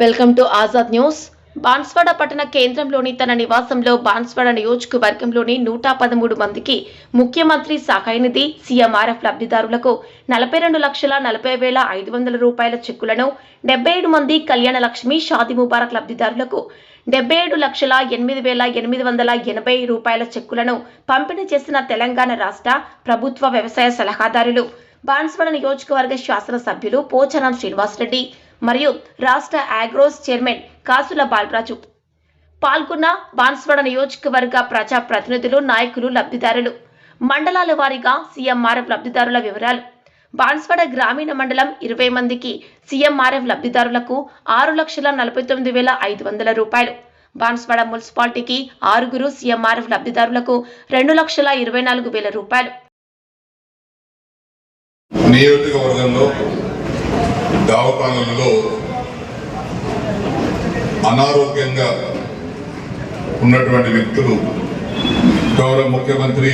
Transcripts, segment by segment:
Welcome to Azad news. Banswada పట్టణ కేంద్రంలోని తన నివాసంలో బాన్స్వాడ నియోజకవర్గంలోని నూట పదమూడు మందికి ముఖ్యమంత్రి సహాయ నిధి సీఎంఆర్ఎఫ్ లబ్ధిదారులకు నలభై రెండు లక్షల నలభై వేల ఐదు వందల రూపాయల చెక్కులను డెబ్బై ఏడు మంది కళ్యాణ లక్ష్మి షాది ముబారక్ లబ్ధిదారులకు డెబ్బై ఏడు లక్షల ఎనిమిది వేల ఎనిమిది వందల ఎనభై రూపాయల చెక్కులను పంపిణీ చేసిన తెలంగాణ రాష్ట్ర ప్రభుత్వ వ్యవసాయ సలహాదారులు. బాన్స్వాడ నియోజకవర్గ శాసనసభ్యులు పోచారం శ్రీనివాసరెడ్డి మరియు రాష్ట్ర ఆగ్రోస్ చైర్మన్ కాసుల బాలరాజు. పాల్గొన్న బాన్స్వాడ నియోజకవర్గ ప్రజా ప్రతినిధులు నాయకులు లబ్ధిదారులు. మండలాల వారీగా సీఎంఆర్ఎఫ్ లబ్ధిదారుల వివరాలు. బాన్స్వాడ గ్రామీణ మండలం ఇరవై మందికి సీఎంఆర్ఎఫ్ లబ్ధిదారులకు ఆరు లక్షల నలభై తొమ్మిది వేల ఐదు వందల రూపాయలు. బాన్స్వాడ మున్సిపాలిటీకి ఆరుగురు సీఎంఆర్ఎఫ్ లబ్ధిదారులకు రెండు లక్షల ఇరవై నాలుగు వేల రూపాయలు. నియోజకవర్గంలో దవాఖానలలో అనారోగ్యంగా ఉన్నటువంటి వ్యక్తులు గౌరవ ముఖ్యమంత్రి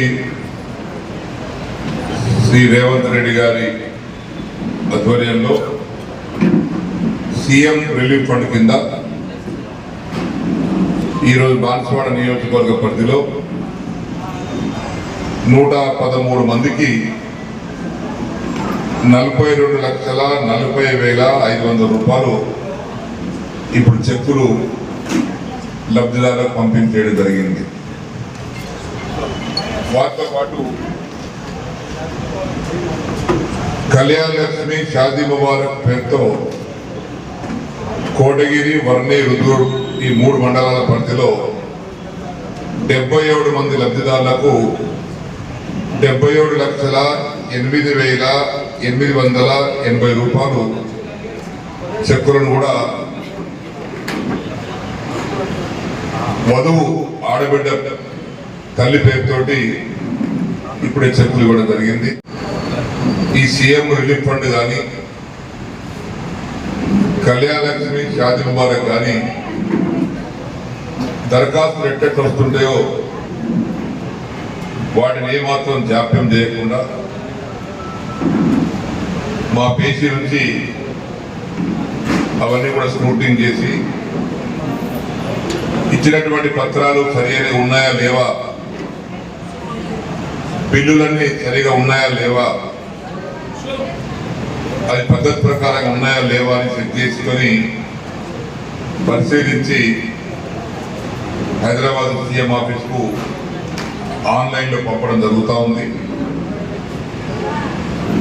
శ్రీ రేవంత్ రెడ్డి గారి ఆధ్వర్యంలో సీఎం రిలీఫ్ ఫండ్ కింద ఈరోజు బాన్స్వాడ నియోజకవర్గ పరిధిలో నూట పదమూడు మందికి నలభై రెండు లక్షల నలభై వేల ఐదు వందల రూపాయలు ఇప్పుడు చెక్కులు లబ్ధిదారులకు పంపిణీ చేయడం జరిగింది. వారితో పాటు కళ్యాణ లక్ష్మి షాదీ ముబారక్ పేరుతో కోటగిరి వర్ణి రుద్రుడు ఈ మూడు మండలాల పరిధిలో డెబ్బై ఏడు మంది లబ్ధిదారులకు డెబ్బై ఏడు లక్షల ఎనిమిది వేల ఎనిమిది వందల ఎనభై రూపాయలు చెక్కులను కూడా వధువు ఆడబిడ్డ తల్లి పేరుతోటి ఇప్పుడే చెక్కులు ఇవ్వడం జరిగింది. ఈ సీఎం రిలీఫ్ ఫండ్ కానీ కళ్యాణ లక్ష్మి ముబారక్ కానీ దరఖాస్తులు ఎట్టెట్లు వస్తుంటాయో వాటిని ఏమాత్రం జాప్యం చేయకుండా మా పేషీ నుంచి అవన్నీ కూడా స్క్రూటింగ్ చేసి ఇచ్చినటువంటి పత్రాలు సరిగా ఉన్నాయా లేవా? బిల్లులన్నీ సరిగా ఉన్నాయా లేవా? అది పద్ధతి ప్రకారం ఉన్నాయా లేవా అని చెక్ చేసుకొని పరిశీలించి హైదరాబాద్ సీఎం ఆఫీస్కు ఆన్లైన్లో పంపడం జరుగుతూ ఉంది.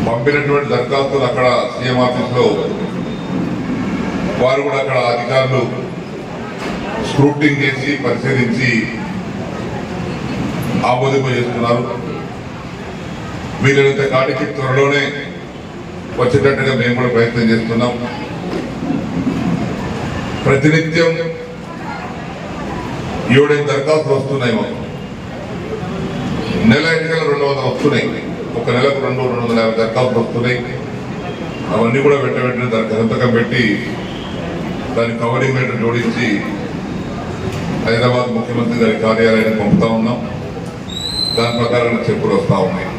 పంపినటువంటి దరఖాస్తులు అక్కడ సీఎం ఆఫీస్లో వారు కూడా అక్కడ అధికారులు స్క్రూటింగ్ చేసి పరిశీలించి ఆమోదింప చేస్తున్నారు వీలైనంత కాటికి త్వరలోనే వచ్చేటట్టుగా మేము కూడా ప్రయత్నం చేస్తున్నాం. ప్రతినిత్యం ఏడైదు దరఖాస్తులు వస్తున్నాయి మాకు. నెల ఎన్నికలు రెండు వందలు వస్తున్నాయి. ఒక నెలకు రెండు రెండు వందల యాభై దరఖాస్తులు వస్తున్నాయి అవన్నీ కూడా వెంట వెంటనే దానికి సంతకం పెట్టి దాని కవరింగ్ లెటర్ జోడించి హైదరాబాద్ ముఖ్యమంత్రి గారి కార్యాలయానికి పంపుతా ఉన్నాం. దాని ప్రకారం చెప్పులు వస్తూ ఉన్నాయి.